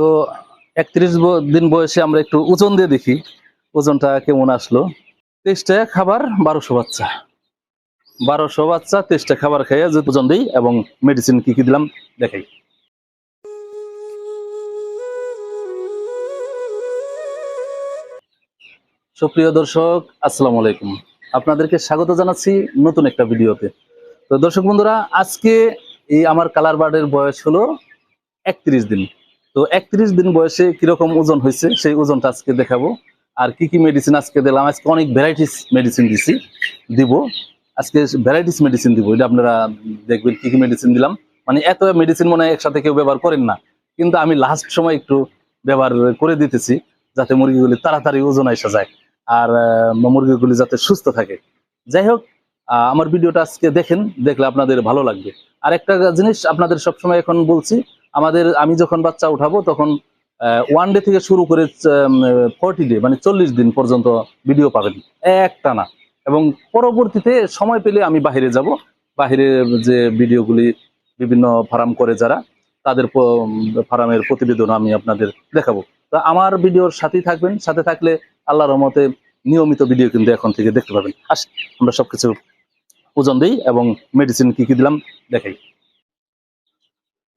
তো একত্রিশ দিন বয়সে আমরা একটু ওজন দিয়ে দেখি, ওজনটা কেমন আসলো। তেইশটা খাবার, বারোশো বাচ্চা। বারোশো বাচ্চা, তেইশটা খাবার খাইয়ে যে ওজন দিই এবং মেডিসিন কি কি দিলাম দেখাই। সুপ্রিয় দর্শক, আসসালামু আলাইকুম। আপনাদেরকে স্বাগত জানাচ্ছি নতুন একটা ভিডিওতে। তো দর্শক বন্ধুরা, আজকে এই আমার কালার বার্ডের বয়স হলো একত্রিশ দিন। তো একত্রিশ দিন বয়সে কীরকম ওজন হয়েছে সেই ওজনটা আজকে দেখাবো। আর কি কি মেডিসিন আজকে দিলাম? আজকে অনেক ভ্যারাইটিস মেডিসিন দিছি, দিব। আজকে ভ্যারাইটিস মেডিসিন দিব, এটা আপনারা দেখবেন কি কি মেডিসিন দিলাম। মানে এত মেডিসিন মনে হয় একসাথে কেউ ব্যবহার করেন না। কিন্তু আমি লাস্ট সময় একটু ব্যবহার করে দিতেছি, যাতে মুরগিগুলি তাড়াতাড়ি ওজন আসা যায় আর মুরগিগুলি যাতে সুস্থ থাকে। যাই হোক আমার ভিডিওটা আজকে দেখেন, দেখলে আপনাদের ভালো লাগবে। আর একটা জিনিস আপনাদের সবসময় এখন বলছি আমাদের, আমি যখন বাচ্চা উঠাবো তখন ওয়ান ডে থেকে শুরু করে ফোরটি ডে মানে চল্লিশ দিন পর্যন্ত ভিডিও পাবেন। একটা না। এবং পরবর্তীতে সময় পেলে আমি বাইরে যাব। বাইরে যে ভিডিওগুলি বিভিন্ন ফার্ম করে যারা, তাদের ফার্মের প্রতিবেদন আমি আপনাদের দেখাবো। তো আমার ভিডিওর সাথেই থাকবেন। সাথে থাকলে আল্লাহ রহমতে নিয়মিত ভিডিও কিন্তু এখন থেকে দেখতে পাবেন। আস, আমরা সবকিছু ওজন দিই এবং মেডিসিন কি কি দিলাম দেখাই।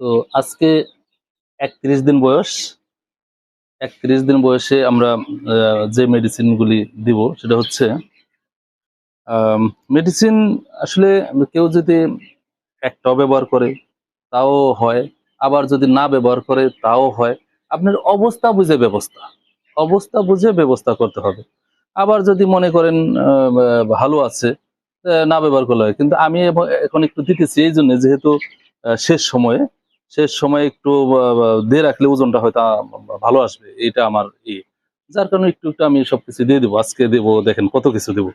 তো আজকে একত্রিশ দিন বয়স। একত্রিশ দিন বয়সে আমরা যে মেডিসিনগুলি দিব, সেটা হচ্ছে মেডিসিন আসলে কেউ যদি একটাও ব্যবহার করে, তাও হয়। আবার যদি না ব্যবহার করে, তাও হয়। আপনার অবস্থা বুঝে ব্যবস্থা। অবস্থা বুঝে ব্যবস্থা করতে হবে। আবার যদি মনে করেন ভালো আছে না ব্যবহার করলে হয়। কিন্তু আমি এখন একটু দিতেছি, এই জন্য যেহেতু শেষ সময়ে। শেষ সময় একটু দিয়ে রাখলে ওজনটা হয়তো ভালো আসবে। এটা আমার ই যার কারণে একটু একটু আমি সবকিছু দিয়ে দেবো। আজকে দেবো, দেখেন কত কিছু দেবো।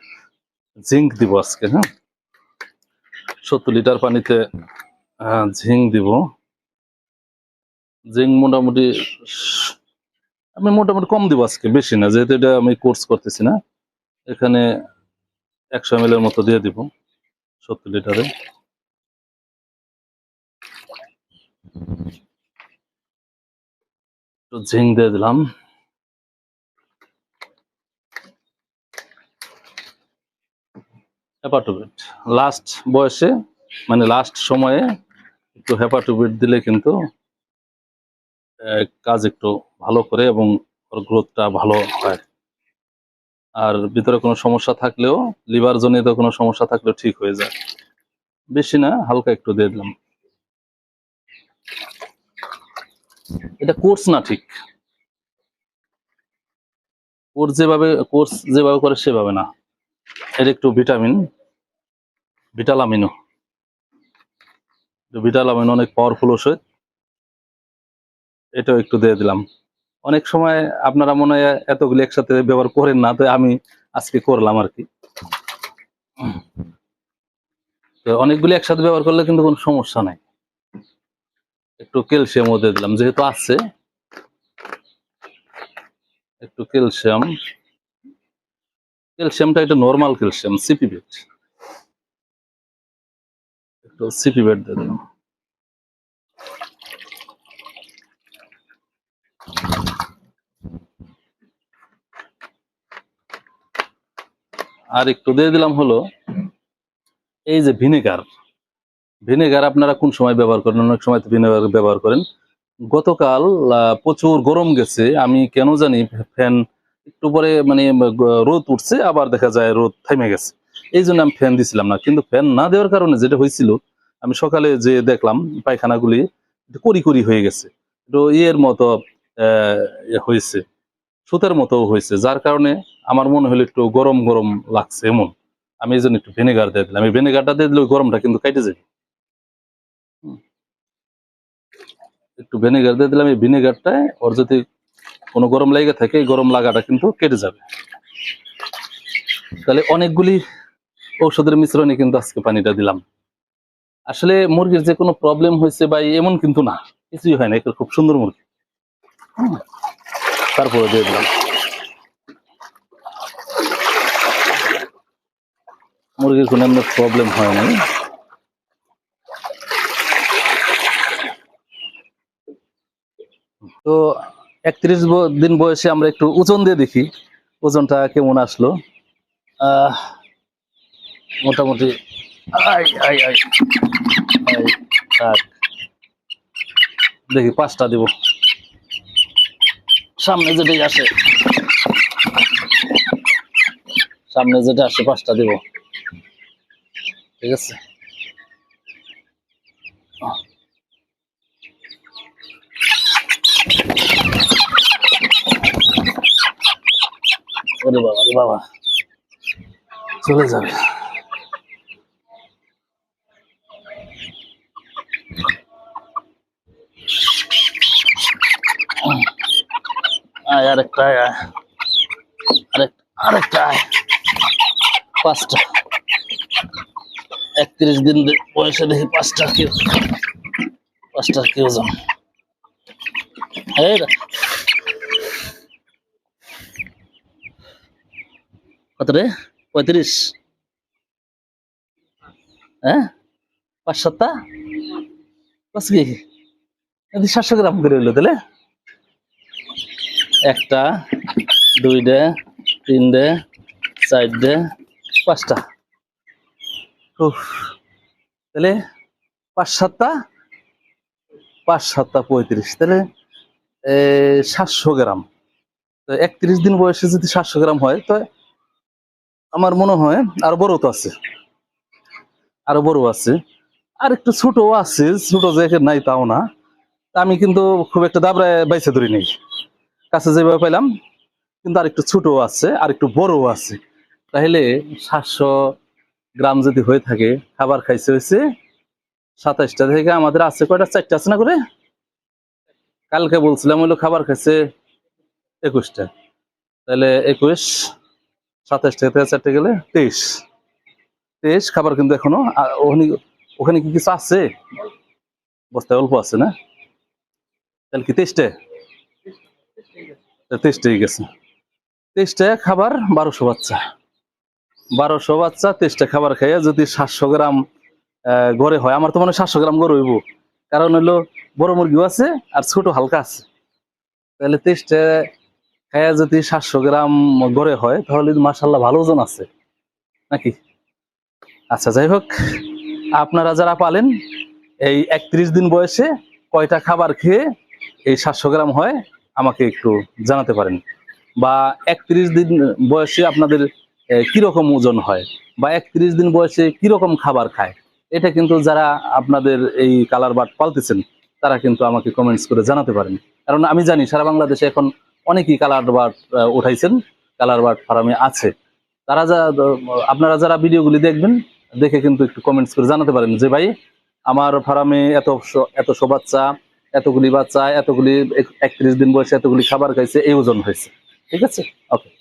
জিঙ্ক দিব আজকে হ্যাঁ? সত্তর লিটার পানিতে জিঙ্ক দিব। জিঙ্ক মোটামুটি, আমি মোটামুটি কম দিব আজকে, বেশি না। যেহেতু এটা আমি কোর্স করতেছি না, এখানে একশো এম এর মতো দিয়ে দিব, সত্তর লিটারে। একটু জিঙ্ক দিয়ে দিলাম। হেপাটোবিট। লাস্ট বয়সে মানে লাস্ট সময়ে একটু হেপাটোবিট দিলে কিন্তু কাজ একটু ভালো করে এবং ওর গ্রোথটা ভালো হয়। আর ভিতরে কোনো সমস্যা থাকলেও লিভার জনিত কোনো সমস্যা থাকলেও ঠিক হয়ে যায়। বেশি না, হালকা একটু দিয়ে দিলাম। এটা কোর্স না ঠিক। কোর্স যেভাবে কোর্স যেভাবে করে সেভাবে না। এটা একটু ভিটামিন ভিটালামিনো ভিটালামিন অনেক পাওয়ারফুল ওষুধ। এটাও একটু দিয়ে দিলাম। অনেক সময় আপনারা মনে হয় এতগুলি একসাথে ব্যবহার করেন না, তো আমি আজকে করলাম আর কি। তো অনেকগুলি একসাথে ব্যবহার করলে কিন্তু কোনো সমস্যা নাই। একটু ক্যালসিয়ামও দিয়ে দিলাম, যেহেতু আছে। একটু ক্যালসিয়াম। ক্যালসিয়ামটা এটা নর্মাল ক্যালসিয়াম সিপি বেড একটু সিপি বেড দিয়ে দিলাম। আর একটু দিয়ে দিলাম হলো, এই যে ভিনেগার। ভিনেগার আপনারা কোন সময় ব্যবহার করেন? অনেক সময় তো ভিনেগার ব্যবহার করেন। গতকাল প্রচুর গরম গেছে। আমি কেন জানি ফ্যান একটু পরে মানে রোদ উঠছে, আবার দেখা যায় রোদ থেমে গেছে। এই জন্য আমি ফ্যান দিছিলাম না। কিন্তু ফ্যান না দেওয়ার কারণে যেটা হয়েছিল, আমি সকালে যে দেখলাম পায়খানাগুলি করি করি হয়ে গেছে। একটু ইয়ের মতো ইয়ে হয়েছে, সুতার মতো হয়েছে। যার কারণে আমার মনে হলো একটু গরম গরম লাগছে এমন। আমি এই জন্য একটু ভিনেগার দিয়ে দিলাম। এই ভিনেগারটা দিয়ে দিলে গরমটা কিন্তু কেটে যাবে। একটু ভিনেগার দিয়ে দিলাম, এই ভিনেগারটায় ওর যদি কোনো গরম লেগে থাকে, এই গরম লাগাটা কিন্তু কেটে যাবে। তাহলে অনেকগুলি ঔষধের মিশ্রণে কিন্তু আজকে পানিটা দিলাম। আসলে মুরগির যে কোনো প্রবলেম হয়েছে বা এমন কিন্তু না, কিছুই হয় না এটা খুব সুন্দর মুরগি। তারপরে দিয়ে দিলাম। মুরগির কোনো প্রবলেম হয় নাই। তো একত্রিশ দিন বয়সে আমরা একটু ওজন দিয়ে দেখি, ওজনটা কেমন আসলো। মোটামুটি। দেখি পাঁচটা দিব। সামনে যেটাই আসে, সামনে যেটা আসে পাঁচটা দিব। ঠিক আছে? ওরে বাবা রে বাবা। চলে যাবে। আয় আয় পাঁচটা। একত্রিশ দিন বয়সে দেখি পাঁচটা কি পাঁচটা কি ওজন এই রে। কত রে? পঁয়ত্রিশ। হ্যাঁ? পাঁচ সাতটা? কি? সাতশো গ্রাম করে হইল তাহলে? একটা দুইটা তিনটে চারটে পাঁচটা। তাহলে পাঁচ সাতটা? পাঁচ সাতটা পঁয়ত্রিশ, তাহলে সাতশো গ্রাম। তো একত্রিশ দিন বয়সে যদি সাতশো গ্রাম হয়, তো আমার মনে হয় আর বড় তো আছে। আরও বড় আছে। আর একটু ছোটও আছে, ছোট যে নাই তাও না। আমি কিন্তু খুব একটা দাবড়ায় বাইসে ধরি নেই। কাছে যেভাবে পাইলাম, কিন্তু আর একটু ছোটও আছে, আর একটু বড়ও আছে। তাহলে সাতশো গ্রাম যদি হয়ে থাকে, খাবার খাইছে হয়েছে, সাতাইশটা থেকে আমাদের আছে কয়টা? চারটা আছে না করে? কালকে বলছিলাম হলো খাবার খাইছে একুশটা। তাহলে একুশ সাতাইশ থেকে তেরো চারটে গেলে তেইশ। তেইশ খাবার কিন্তু এখনও ওখানে ওখানে কি কিছু আছে? বস্তায় অল্প আছে না? তাহলে কি তেইশটা? তেইশটাই গেছে। তেইশটা খাবার বারোশো বাচ্চা। বারোশো বাচ্চা, তেইশটা খাবার খাইয়ে যদি সাতশো গ্রাম গড়ে হয়, আমার তো মনে হয় সাতশো গ্রাম গড়ে হইব। কারণ হলো বড় মুরগিও আছে আর ছোট হালকা আছে। তাহলে তেইশটা খাইয়া যদি সাতশো গ্রাম গড়ে হয়, তাহলে মাসাল্লাহ ভালো ওজন আছে। নাকি? আচ্ছা যাই হোক, আপনারা যারা পালেন, এই একত্রিশ দিন বয়সে কয়টা খাবার খেয়ে এই সাতশো গ্রাম হয়, আমাকে একটু জানাতে পারেন। বা একত্রিশ দিন বয়সে আপনাদের কীরকম ওজন হয়? বা একত্রিশ দিন বয়সে কীরকম খাবার খায়? এটা কিন্তু যারা আপনাদের এই কালার বাট পালতেছেন, তারা কিন্তু আমাকে কমেন্টস করে জানাতে পারেন। কারণ আমি জানি, সারা বাংলাদেশে এখন অনেকেই কালার বার্ড উঠাইছেন কালার বার্ড ফার্মে আছে। তারা যা, আপনারা যারা ভিডিওগুলি দেখবেন, দেখে কিন্তু একটু কমেন্টস করে জানাতে পারেন যে, ভাই, আমার ফার্মে এত এত সব বাচ্চা, এতগুলি বাচ্চা, এতগুলি এক- একত্রিশ দিন বয়সে এতগুলি খাবার খাইছে, এই ওজন হয়েছে। ঠিক আছে? ওকে